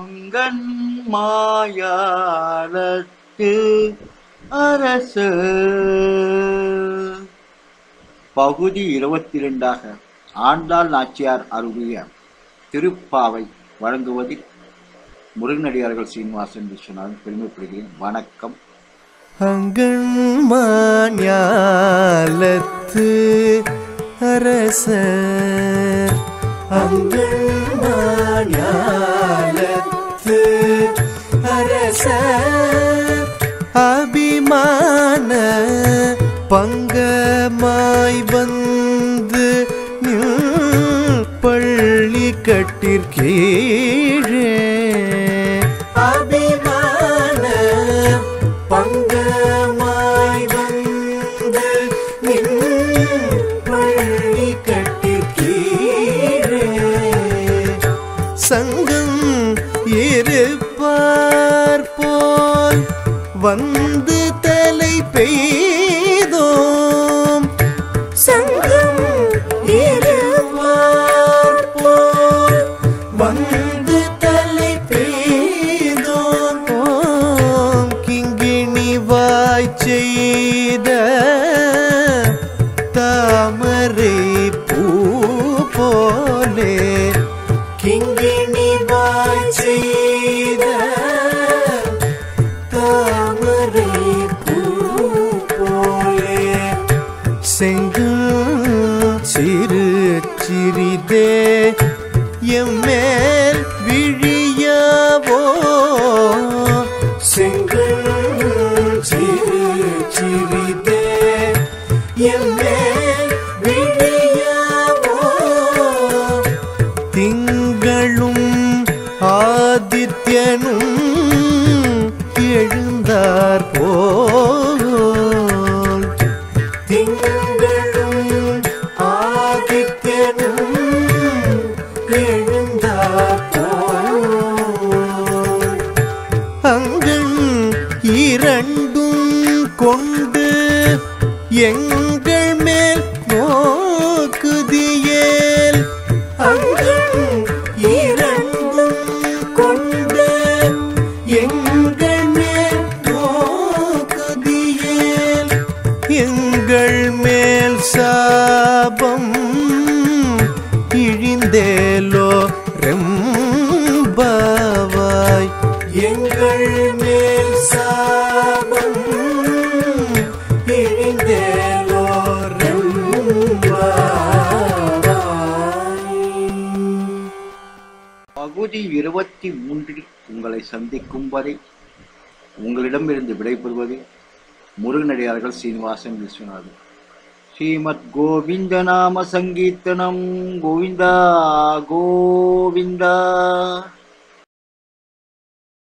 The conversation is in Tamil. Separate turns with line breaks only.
மங்கன் மாயாலத்து அரச. பகுதி இருபத்தி இரண்டாக ஆண்டாள் நாச்சியார் அருளிய திருப்பாவை வழங்குவதில் முருகனடியார்கள் சீனிவாசன் விஸ்வநாதன் பெருமைப்படுகிறேன். வணக்கம்.
அங்கண்மாஞாலத்து அரசர். அங்கண்மாஞாலத்து அரச அபிமான பங்கமாய் வந்து பள்ளி கட்டிற்கீழே. வந்து தலை பெய்தோம். சங்கம் வந்து தலை பெய்தோம். கிங்கிணி வாய் செய்த தாமரை பூ போலே. கிங்கிணி சிறு சிறிதே எம்மேல் விழியாவோ? செங்கும் சிறு சிறிதே எம்மேல் விழியாவோ? திங்களும் ஆதித்யனும் இரண்டும் கொண்டு எங்கள் மேல் நோக்குதியேல் அங்கள் இரண்டும் கொண்டு எங்கள் மேல் நோக்குதியேல் எங்கள் மேல் சாபம் இழிந்தேலோ ரெம்பாவாய் எங்கள் மேல் சாபம்
பகுதி இருபத்தி மூன்றில் உங்களை சந்திக்கும் வரை உங்களிடமிருந்து விடைபெறுவது முருகனடியார்கள் சீனிவாசன் விஸ்வநாதன் ஸ்ரீமத் கோவிந்த நாம சங்கீர்த்தனம் கோவிந்தா கோவிந்தா.